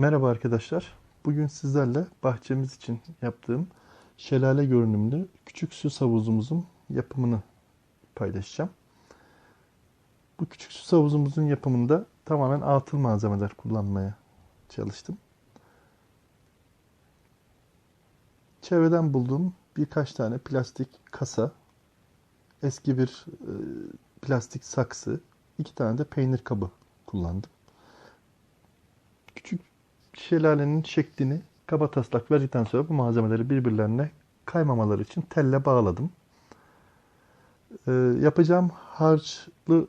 Merhaba arkadaşlar. Bugün sizlerle bahçemiz için yaptığım şelale görünümlü küçük süs havuzumuzun yapımını paylaşacağım. Bu küçük süs havuzumuzun yapımında tamamen atıl malzemeler kullanmaya çalıştım. Çevreden bulduğum birkaç tane plastik kasa, eski bir e, plastik saksı, iki tane de peynir kabı kullandım. Şelalenin şeklini kaba taslak verdikten sonra bu malzemeleri birbirlerine kaymamaları için telle bağladım. Ee, yapacağım harçlı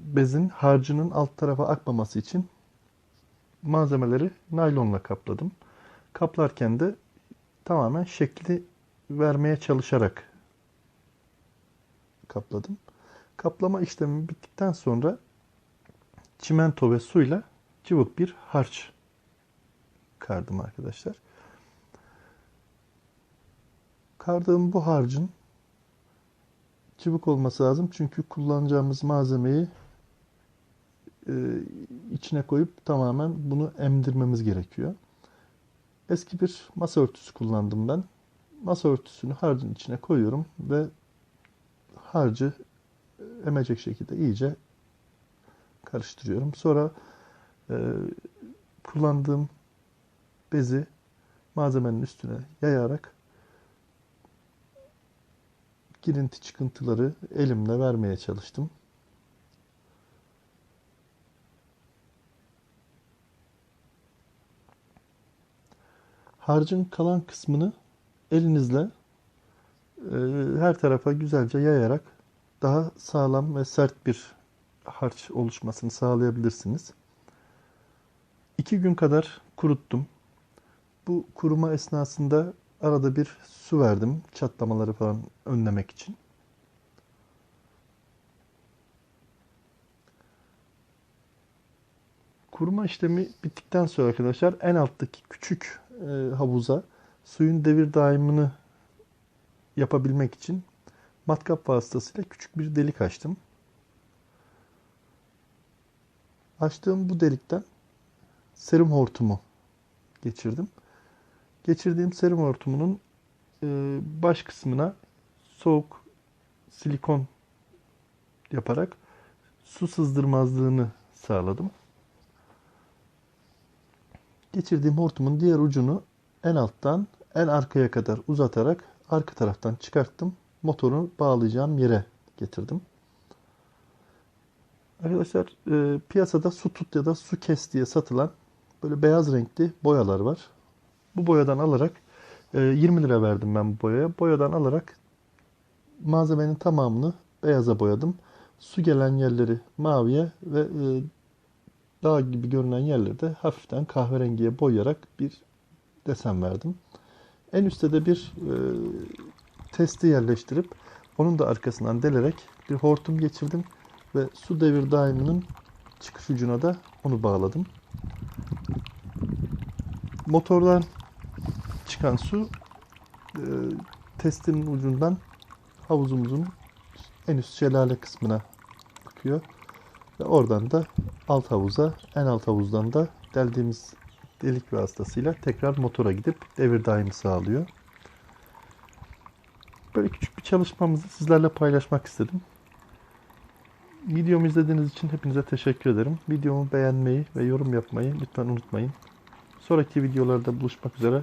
bezin harcının alt tarafa akmaması için malzemeleri naylonla kapladım. Kaplarken de tamamen şekli vermeye çalışarak kapladım. Kaplama işlemi bittikten sonra çimento ve suyla cıvık bir harç kardım arkadaşlar. Kardığım bu harcın cıvık olması lazım. Çünkü kullanacağımız malzemeyi e, içine koyup tamamen bunu emdirmemiz gerekiyor. Eski bir masa örtüsü kullandım ben. Masa örtüsünü harcın içine koyuyorum ve harcı emecek şekilde iyice karıştırıyorum. Sonra e, kullandığım bezi malzemenin üstüne yayarak girinti çıkıntıları elimle vermeye çalıştım. Harcın kalan kısmını elinizle e, her tarafa güzelce yayarak daha sağlam ve sert bir harç oluşmasını sağlayabilirsiniz. İki gün kadar kuruttum. Bu kuruma esnasında arada bir su verdim. Çatlamaları falan önlemek için. Kuruma işlemi bittikten sonra arkadaşlar en alttaki küçük e, havuza suyun devir daimini yapabilmek için matkap vasıtasıyla küçük bir delik açtım. Açtığım bu delikten serum hortumu geçirdim. Geçirdiğim serum hortumunun e, baş kısmına soğuk silikon yaparak su sızdırmazlığını sağladım. Geçirdiğim hortumun diğer ucunu en alttan en arkaya kadar uzatarak arka taraftan çıkarttım. Motoru bağlayacağım yere getirdim. Arkadaşlar e, piyasada su tut ya da su kes diye satılan böyle beyaz renkli boyalar var. Bu boyadan alarak e, 20 lira verdim ben bu boyaya. Boyadan alarak malzemenin tamamını beyaza boyadım. Su gelen yerleri maviye ve e, dağ gibi görünen yerleri de hafiften kahverengiye boyayarak bir desen verdim. En üstte de bir e, testi yerleştirip onun da arkasından delerek bir hortum geçirdim ve su devir daiminin çıkış ucuna da onu bağladım. Motordan çıkan su e, testinin ucundan havuzumuzun en üst şelale kısmına akıyor. Ve oradan da alt havuza, en alt havuzdan da deldiğimiz delik vasıtasıyla tekrar motora gidip devir daimi sağlıyor. Böyle küçük bir çalışmamızı sizlerle paylaşmak istedim. Videomu izlediğiniz için hepinize teşekkür ederim. Videomu beğenmeyi ve yorum yapmayı lütfen unutmayın. Sonraki videolarda buluşmak üzere.